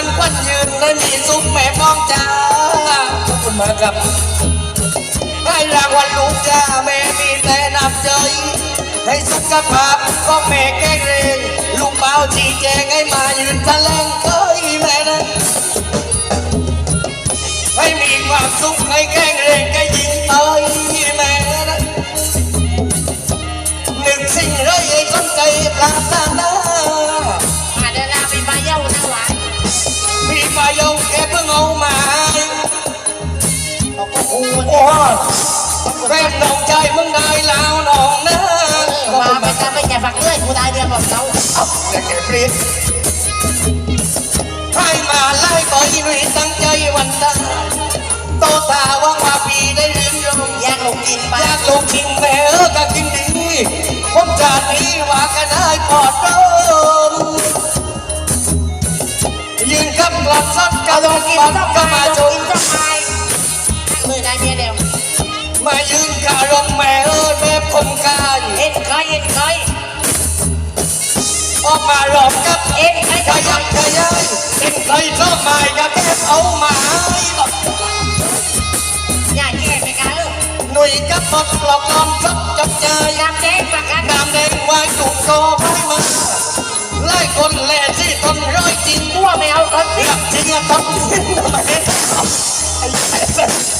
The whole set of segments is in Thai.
มันควันยืนได้มีสุขแม่พ้องจ้าขอบคุณมากครับให้รางวัลลูกจ้าแม่มีแต่น้ำใจให้สุขภาพก็แม่แก้เรงลูกเบาชี้แจงให้มายืนแถลงเอ้ยแม่นะให้มีความสุขให้แก้เรงก็ยิงเอ้ยแม่นะหนึ่งสิ่งเลยให้สนใจปรารถนามา แฟนน้องใจมึงได้ล้วน้องนะมาไปตามไปแกฝักเลื่อยกูได้เรียนบอกเขาอย่าแกเปลี่ยนให้มาไล่ต่อยนุ้ยตั้งใจวันตาโตตาว่างว่าพี่ได้เรียนรู้แยกลงกินไปอยากลงชิงแม่เออก็กินดีผมจะหนีว่ากันให้ปอดโปร่งยืนกับกลับซัดกระโดดกินปัดต้องก็มามาจน นต้องไปมือได้เมียเดียวมายืนกะรมแม่เออแบบคมกายเอ็นคอยเอ็นคอยออกมาหลอกกับเอ็นคอยขยับขยายเป็นใครชอบมาอย่าแค่เอามาให้หรอกอย่าแย่ไปกันเลยหนุ่ยกับหมดกลอกนอนจับจับใจน้ำแดงประกันน้ำแดงไว้ถูกโซไว้มาไล่คนแหล่ที่ต้นร้อยจริงตัวไม่เอาคนหลักจริงอะต้องยินทำไมไอ้แสบ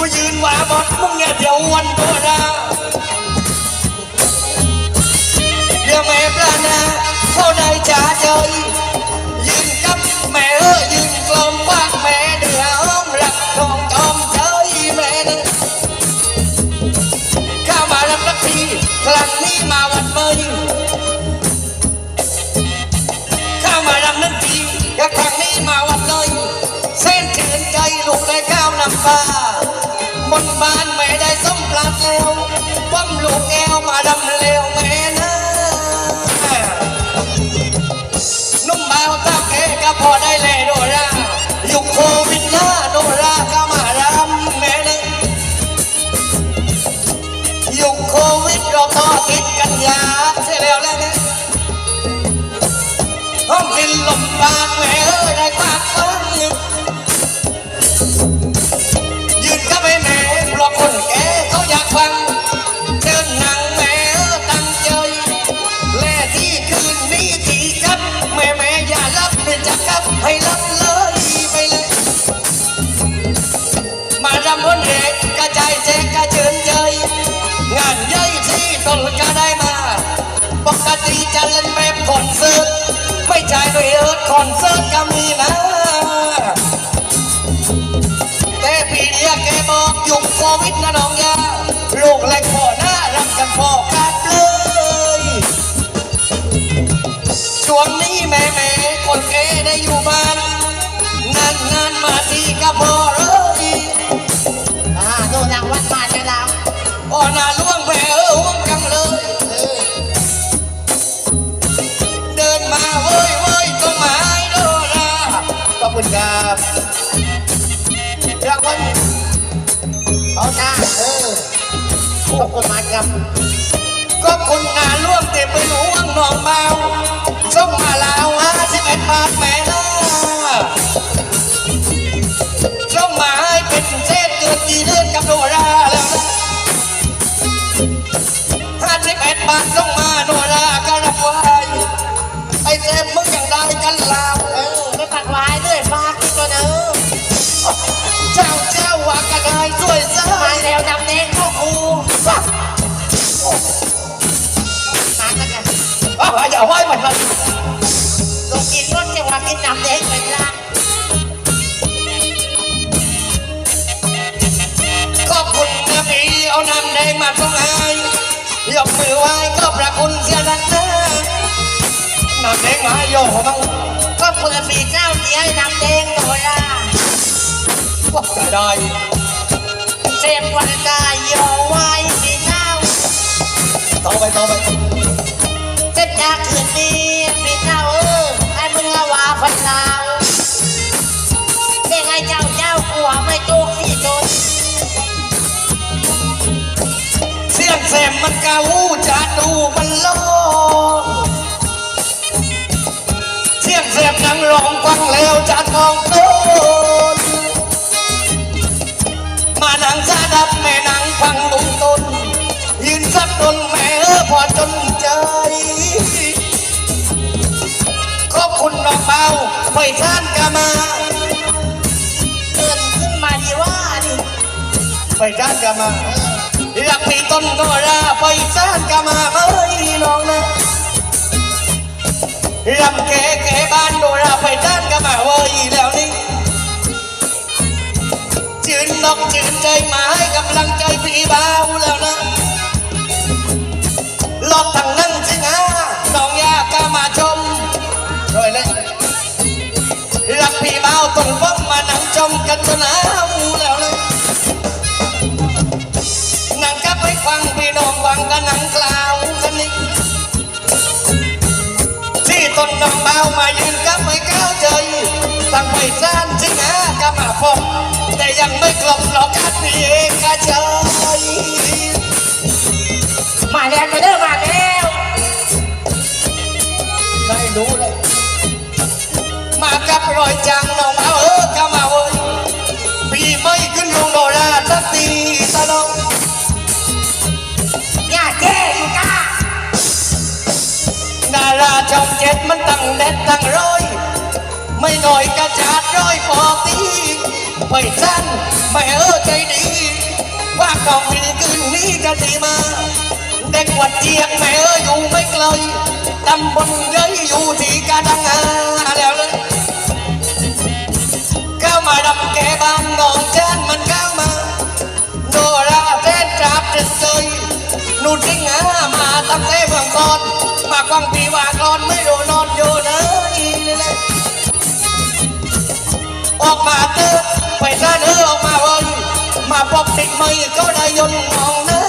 กูยืนว่าหมดมึงเนี่ยเดี๋ยววันตัวดาเดี๋ยวแม่ปลานาเขาได้จ่าเจยยืนกับแม่เออยืนกลมคว้างแม่เดืออ้อมรักทองจอมเจยแม่นึงข้ามารับสักทีครั้งนี้มาวัดเมยข้ามาดำนั้นทีอยากครั้งนี้มาวัดเลยเส้นเฉินใจลูกได้ข้าวนำปลา บนบ้านแม่ได้ส้มปลาแล้วป้อมลูกแก้วมาดำเลวแม่นะนุ่มเบาตาแกก็พอได้แลโดราอยุคโควิดหน้าโดราก็มารำแม่นะยุคโควิดเราต่อติดกันยาใช่แล้วแหละนะห้องกินลมปากแม่เอ้ยได้ปากฟัง แม่เราคนแก่เขาอยากฟังเชิญนางแม่ตั้งใจแล่ที่คืนนี้ที่ครับ แม่แม่อย่ารับเลยจะกลับให้รับเลยไปเลย มาดำบนเอกกระจายแจกกระเชิญเยงานใหญ่ที่ตนก็ได้มา ปกติจะเล่นแบบคอนเสิร์ตไม่ใช่โดยเอิร์ดคอนเสิร์ตก็มีนะ ยุคโควิดนะน้องยาลูกและพ่อน่ารักกันพอกันเลยช่วงนี้แม่แม่ ขอบคุณมากครับ ก็คุณงานร่วมเต็มไปหลวงนองเบาส่งมาลาวห้าสิบเอ็ดบาทแม่ล่ะ จังหวะกินน้ำแดงเป็นล่างขอบคุณนะพี่เอาน้ำแดงมาส่งให้ยกมือไหว้ก็ประคุณเสียนักนะน้ำแดงมาโยกบังก็เปิดปีเจ้าเดียวน้ำแดงตัวละว่าจะได้เจ็บวันกายโยไว้ปีเจ้าต่อไปต่อไปเจ็บจากคืนนี้ มมันกาวูจะดูมันโลกเสียงแซมกนั่งร้องฟังแล้วจานมองต้นมานั่งซาดับแม่นั่งฟังลุงต้นยืนสับตนแม่เออพอจนใจขอบคุณน้องเบาไปท่านกามาเกินขึ้นมาดีว่าดิไปท่านกามา อยากมีต้นก็ราไปท่านกามาเอ้ยน้องนะรำแก่แก่บ้านโดราไปท่านกามาเว้ยแล้วนี่จืนนกจืนใจมาให้กำลังใจพี่เบาแล้วนะลอกทางนั่งสิงาน้องยากามาชมรวยเลยรักพี่เบาต้องฟังมานั่งจมกันจนหนาว กันนังกล่าวกันนี่ที่ต้นน้องเบามายืนกับไปก้าวใจตั้งไปซ่านจึงหากับมาพบแต่ยังไม่กลบหรอกกันนี่เองกะเจยมาแล้วมาเด้อมาแล้วไม่รู้เลยมากับรอยจังน้องเบาเอาาราช่องเจ็ดมันตั้งเน็ตตั้งร้อย ไม่หน่อยกระจาดร้อยปอตีไปสั้นไม่เออใจดี ว่ากองบินคืนนี้จะดีมา เด็กวัดเจียงแม่เอออยู่ไม่ไกลตำบลเย้ยอยู่ที่กาดังอาแล้วเลยเข้ามาดำแกบ้านนองจานมันเข้ามาโนรา มาปกติดไม่ก็ได้ยนมองหน้า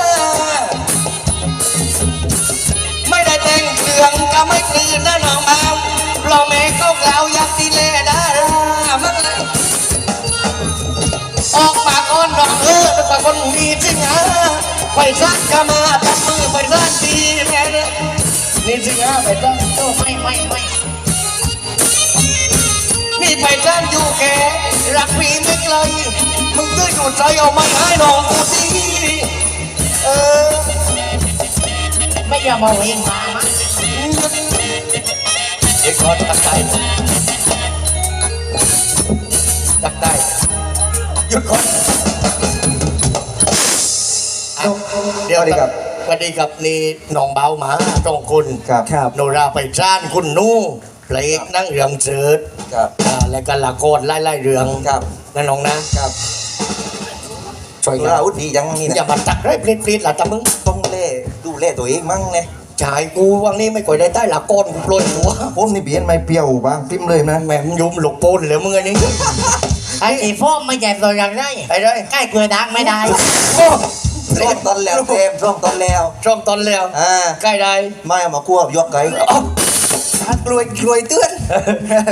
ไม่ได้แต่งเครื่องก็ไม่กลืนนะน้องเบาเราแม่เขากล่าวอยากดีเลดารามันเลยออกปากอ้อนดอกเออแต่คนมีจริงอะไปร้านกามาตัดมือไปร้านดีแม่เนี่ยนี่จริงอะไปร้านโอ้ไม่ไม่ไม่นี่ไปร้านอยู่แกรักพี่ไม่ไกลมึงตื้ ออยู่ใจเอาม่ให้น้องกูดีเออไม่อยอมาเองมามั้งเด็กคนตักได้ตักได้หยุดคนอะเดี๋ยวดีครับสวัสดีครับนี่น้องเบาหมาตรงคุณครับครับโนราไปจ้านคุณนู่เพลงนั่งเรืองเจิดครับและก็ละครไล่ไล่เรืองครับนั่นน้องนะครับ ช่วยตัวกันเราดีจังนี่อย่านะมาตักไรปลิดปลิดละตะมึงต้องเล่ดูเล่ตัวเองมั้งเนี่ยชายกูวันนี้ไม่ค่อยได้ใต้ละครกูโปรยหัวผมนี่เปลี่ยนไม่เปรี้ยวบ้างติ้มเลยนะแหม่มยุมหลกโปนเลยมึงอันนี้ไอ้ไอ้พ่อไม่ใหญ่ตัวอย่างไรไอ้ได้ใกล้เกลือดังไม่ได้โอ้ร่องตอนแล้วเทมร่องตอนแล้วช่องตอนแล้วอ่าใกล้ได้ไม่เอามาคั่วยกไก่อ๋อกลวยกลวยเตือน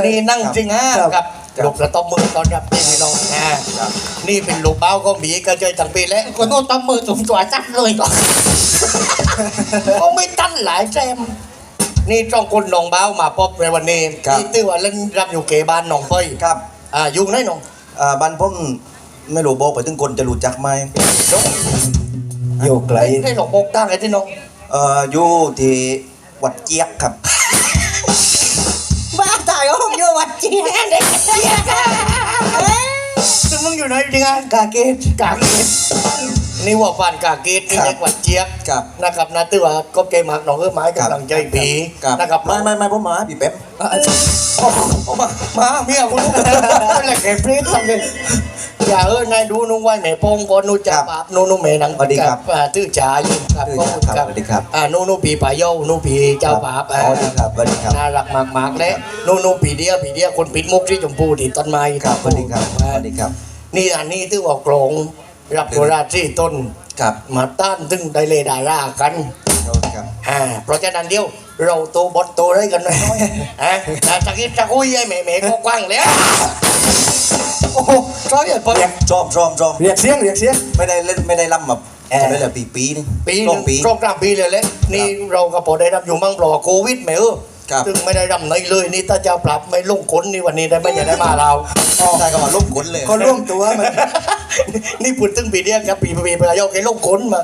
นี่นั่งจริงฮะครับ กับครับ ลูกระตบมือตอนรับนี่พี่น้องอ่าครับนี่เป็นลูกเบ้าก็มีกระเจยทั้งปีแล้วคนโน้นต้องมือจุ่มตัวจับเลยก็ไม่ตั้นหลายแจมนี่จ้องคนหนองเบ้ามาพบในวันนี้ครับที่ตื้อว่าเล่นรับอยู่เกบ้านหนองเป้ยครับอ่ายุ่งได้หนองอ่าบ้านผมไม่รู้บอกไปถึงคนจะรู้จักไหมนกอยู่ไกลได้หนองโปกตั้งไอ้ที่น้องเอ่ออยู่ที่วัดเจี๊ยบครับ บ้าตายห้องโยวัดเจียเด็กเจียซึ่งมึงอยู่ไหนจริงอะกาเกตกาเกตนี่ว่าผ่านกาเกตนี่ครับเด็กวัดเจี๊ยบครับนะครับนะตื้อว่าก็เกมหักหนองเอื้อไม้กำลังใจผีครับนะครับไม่ไม่ไม่ผมมาพี่เป๊ปอะโอ้โหเอามามาเมียคุณแหละแกพรีดทำเลย อย่าเออนายดูนุ่งไหวแม่โปงบอนูจับปาบนูนูแม่หนังสวัสดีครับอ่าตื้อจ่าอยู่ครับตื้อขอบจ่าคุณครับสวัสดีครับอ่านูนูปีป่าเย้านูปีเจ้าปาบอ๋อดีครับสวัสดีครับน่ารักมากๆและนูนูปีเดียปีเดียคนปิดมุกที่ชมพูที่ต้นไม้ครับสวัสดีครับสวัสดีครับ นี่อันนี้ตื้อว่าโกรงรับโบราณที่ต้นครับมาต้านตึงไดเลดารากันครับอ่าเพราะฉะนั้นเดียวเราโตบดโตได้กันน้อยๆอะอะตะกี้ตะกุยไอ้แม่แม่ก็กว้างแล้ว โอ้โหร้อยเอ็ดปีชอบชอบชอบเรียกเสียงเรียกเสียงไม่ได้เล่นไม่ได้ล่ำแบบเอ่อจะได้ละปีปีนี่ปีหต้นึ่องงปีโปรแกรมปีเลยแหละนี่เราก็พอได้รับอยู่มั่งปลอโควิดไหมเออครับซึ่งไม่ได้รำไหนเลยนี่ถ้าจะปรับไม่ลงขนนี่วันนี้ได้ไม่อยากได้มาเราอ๋อใช่ก็มาลุ่มขนเลยเขาร่วมตัวมันนี่พูดตึงปีเดียครับปีปีปีโยกไอ้ลงขนมา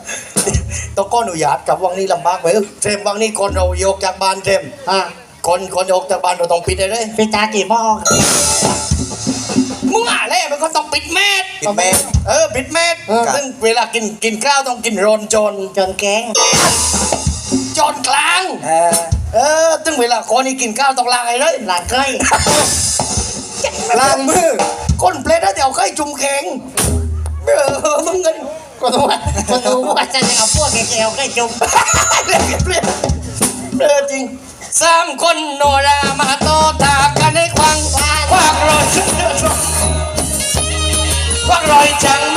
ต้องก้ออนุญาตกับวังนี้ลำบากไหมเออเทมวังนี้คนเราโยกจากบ้านเทมอะคนคนโยกจากบ้านเราต้องปิดได้เลยพี่ตากี่หม้อมึงอะไร มันก็ต้องปิดแมสปิดแมสเออปิดแมสครับ ซึ่งเวลากินกินข้าวต้องกินโรนจนจนแกงจอนกลาง เออเออตึงเวลาคนนี่กินข้าวต้องล้างไอ้เลยหลานเคยล้างมือคนเปลดแล้วเดี๋ยวค่อยจุ่มแข็งเออมึงเงินก็ต้องว่าคนรู้ว่าจะเอาพวกแกวๆใกล้จุ่มเปลดเปลดเปลดจริงสามคนนอน চাই